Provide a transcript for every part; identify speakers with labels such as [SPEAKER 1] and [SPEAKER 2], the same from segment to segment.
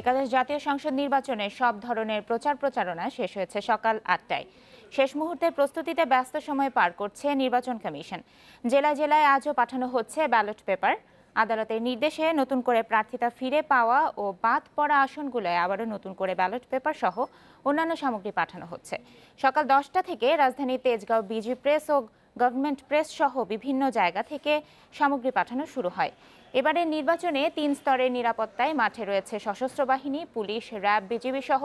[SPEAKER 1] একাদশ জাতীয় সংসদ নির্বাচনে সব ধরনের প্রচার প্রচারণা শেষ হয়েছে সকাল আটটায়। শেষ মুহূর্তের প্রস্তুতিতে ব্যস্ত সময় পার করছে নির্বাচন কমিশন। জেলায় জেলায় আজও পাঠানো হচ্ছে ব্যালট পেপার। আদালতের নির্দেশে নতুন করে প্রার্থিতা ফিরে পাওয়া ও বাদ পড়া আসনগুলোয় আবারও নতুন করে ব্যালট পেপার সহ অন্যান্য সামগ্রী পাঠানো হচ্ছে। সকাল দশটা থেকে রাজধানীর তেজগাঁও বিজি প্রেস ও গভর্নমেন্ট প্রেস সহ বিভিন্ন জায়গা থেকে সামগ্রী পাঠানো শুরু হয়। এবারের নির্বাচনে তিন স্তরের নিরাপত্তায় মাঠে রয়েছে সশস্ত্র বাহিনী, পুলিশ, র্যাব, বিজিবি সহ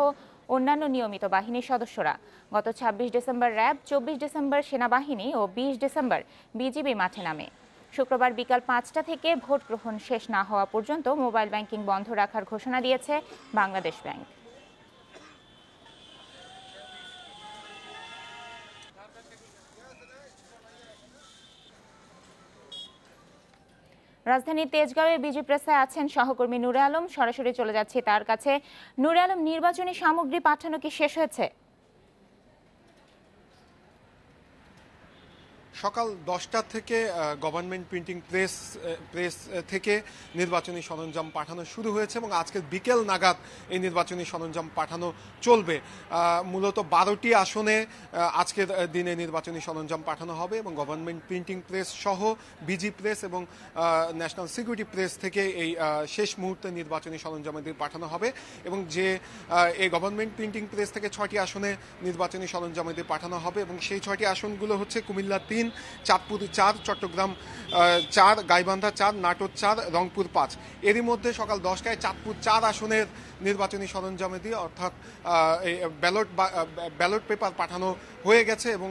[SPEAKER 1] অন্যান্য নিয়মিত বাহিনীর সদস্যরা। গত ২৬ ডিসেম্বর র্যাব, চব্বিশ ডিসেম্বর সেনাবাহিনী ও বিশ ডিসেম্বর বিজিবি মাঠে নামে। শুক্রবার বিকাল পাঁচটা থেকে ভোট গ্রহণ শেষ না হওয়া পর্যন্ত মোবাইল ব্যাংকিং বন্ধ রাখার ঘোষণা দিয়েছে বাংলাদেশ ব্যাংক। রাজধানীর তেজগাঁওয়ে বিজি প্রেসে আছেন সহকর্মী নুরে আলম। সরাসরি চলে যাচ্ছি তার কাছে। নুরে আলম, নির্বাচনী সামগ্রী পাঠানো কি শেষ হয়েছে?
[SPEAKER 2] সকাল দশটা থেকে গভর্নমেন্ট প্রিন্টিং প্রেস প্রেস থেকে নির্বাচনী সরঞ্জাম পাঠানো শুরু হয়েছে এবং আজকে বিকেল নাগাদ এই নির্বাচনী সরঞ্জাম পাঠানো চলবে। মূলত বারোটি আসনে আজকের দিনে নির্বাচনী সরঞ্জাম পাঠানো হবে এবং গভর্নমেন্ট প্রিন্টিং প্রেস সহ বিজি প্রেস এবং ন্যাশনাল সিকিউরিটি প্রেস থেকে এই শেষ মুহূর্তে নির্বাচনী সরঞ্জামাদি পাঠানো হবে এবং যে এই গভর্নমেন্ট প্রিন্টিং প্রেস থেকে ছয়টি আসনে নির্বাচনী সরঞ্জামাদি পাঠানো হবে এবং সেই ছয়টি আসনগুলো হচ্ছে কুমিল্লা তিন চাঁদপুর চার চট্টগ্রাম চার গাইবান্ধা চার নাটোর চার রংপুর পাঁচ। এরই মধ্যে সকাল দশটায় চাঁদপুর চার আসনের নির্বাচনী সরঞ্জামে দিয়ে অর্থাৎ ব্যালট ব্যালট পেপার পাঠানো হয়ে গেছে এবং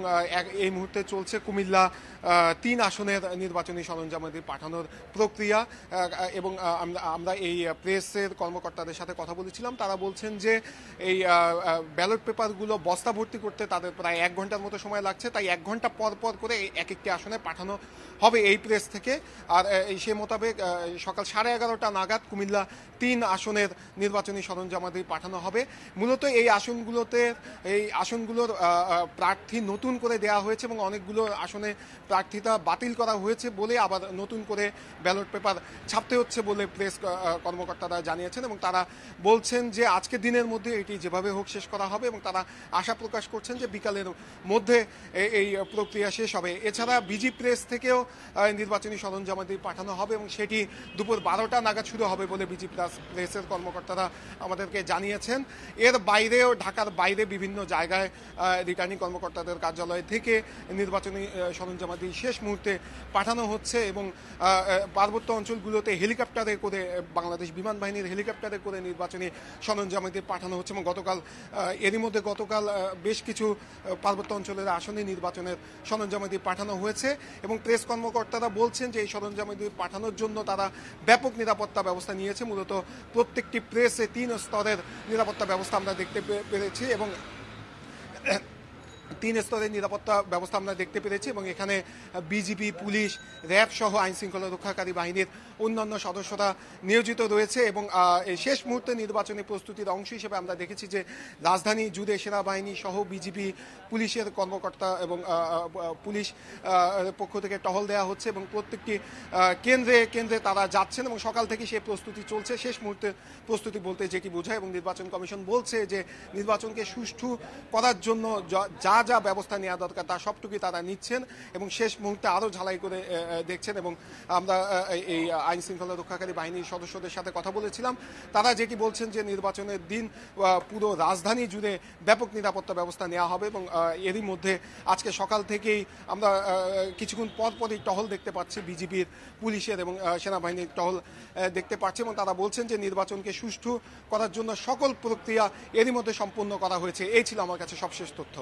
[SPEAKER 2] এই মুহূর্তে চলছে কুমিল্লা তিন আসনের নির্বাচনী সরঞ্জামাদি পাঠানোর প্রক্রিয়া। এবং আমরা এই প্রেসের কর্মকর্তাদের সাথে কথা বলেছিলাম। তারা বলছেন যে এই ব্যালট পেপারগুলো বস্তা ভর্তি করতে তাদের প্রায় এক ঘণ্টার মতো সময় লাগছে। তাই এক ঘণ্টা পর পর করে এক একটি আসনে পাঠানো হবে এই প্রেস থেকে। আর সে মোতাবেক সকাল সাড়ে এগারোটা নাগাদ কুমিল্লা তিন আসনের নির্বাচনী সরঞ্জামাদি পাঠানো হবে। মূলত এই আসনগুলোতে, এই আসনগুলোর প্রার্থী নতুন করে দেয়া হয়েছে এবং অনেকগুলো আসনে প্রার্থিতা বাতিল করা হয়েছে বলে আবার নতুন করে ব্যালট পেপার ছাপতে হচ্ছে বলে প্রেস কর্মকর্তারা জানিয়েছেন এবং তারা বলছেন যে আজকের দিনের মধ্যে এটি যেভাবে হোক শেষ করা হবে এবং তারা আশা প্রকাশ করছেন যে বিকালের মধ্যে এই প্রক্রিয়া শেষ হবে। এছাড়া বিজি প্রেস থেকেও নির্বাচনী সরঞ্জামাদি পাঠানো হবে এবং সেটি দুপুর বারোটা নাগাদ শুরু হবে বলে বিজি প্রেসের কর্মকর্তারা আমাদেরকে জানিয়েছেন। এর বাইরেও ঢাকার বাইরে বিভিন্ন জায়গায় রিটার্নিং কর্মকর্তাদের কার্যালয় থেকে নির্বাচনী সরঞ্জামাদি শেষ মুহূর্তে পাঠানো হচ্ছে এবং পার্বত্য অঞ্চলগুলোতে হেলিকপ্টারে করে, বাংলাদেশ বিমান বাহিনীর হেলিকপ্টারে করে নির্বাচনী সরঞ্জামাদি পাঠানো হচ্ছে এবং গতকাল এরই মধ্যে গতকাল বেশ কিছু পার্বত্য অঞ্চলের আসনে নির্বাচনের সরঞ্জামাদি পাঠানো হয়েছে এবং প্রেস কর্মকর্তারা বলছেন যে এই সরঞ্জামগুলি পাঠানোর জন্য তারা ব্যাপক নিরাপত্তা ব্যবস্থা নিয়েছে। মূলত প্রত্যেকটি প্রেসে তিন স্তরের নিরাপত্তা ব্যবস্থা আমরা দেখতে পেরেছি এবং তিন স্তরের নিরাপত্তা ব্যবস্থা আমরা দেখতে পেরেছি এবং এখানে বিজিবি, পুলিশ, র্যাব সহ আইন শৃঙ্খলা রক্ষাকারী বাহিনীর অন্যান্য সদস্যরা নিয়োজিত রয়েছে এবং শেষ মুহূর্তে নির্বাচনী প্রস্তুতির অংশ হিসেবে আমরা দেখেছি যে রাজধানী জুড়ে সেনাবাহিনী সহ বিজিবি, পুলিশের কর্মকর্তা এবং পুলিশ পক্ষ থেকে টহল দেওয়া হচ্ছে এবং প্রত্যেকটি কেন্দ্রে কেন্দ্রে তারা যাচ্ছেন এবং সকাল থেকে সেই প্রস্তুতি চলছে। শেষ মুহূর্তে প্রস্তুতি বলতে যেটি বোঝায় এবং নির্বাচন কমিশন বলছে যে নির্বাচনকে সুষ্ঠু করার জন্য যা যা যা ব্যবস্থা নেওয়া দরকার তা সবটুকুই তারা নিচ্ছেন এবং শেষ মুহূর্তে আরও ঝালাই করে দেখছেন এবং আমরা এই আইন শৃঙ্খলা রক্ষাকারী বাহিনীর সদস্যদের সাথে কথা বলেছিলাম। তারা যেটি বলছেন যে নির্বাচনের দিন পুরো রাজধানী জুড়ে ব্যাপক নিরাপত্তা ব্যবস্থা নেওয়া হবে এবং এরই মধ্যে আজকে সকাল থেকেই আমরা কিছুক্ষণ পর পরই টহল দেখতে পাচ্ছি বিজিবির, পুলিশের এবং সেনাবাহিনীর টহল দেখতে পাচ্ছি এবং তারা বলছেন যে নির্বাচনকে সুষ্ঠু করার জন্য সকল প্রক্রিয়া এরই মধ্যে সম্পূর্ণ করা হয়েছে। এই ছিল আমার কাছে সবশেষ তথ্য।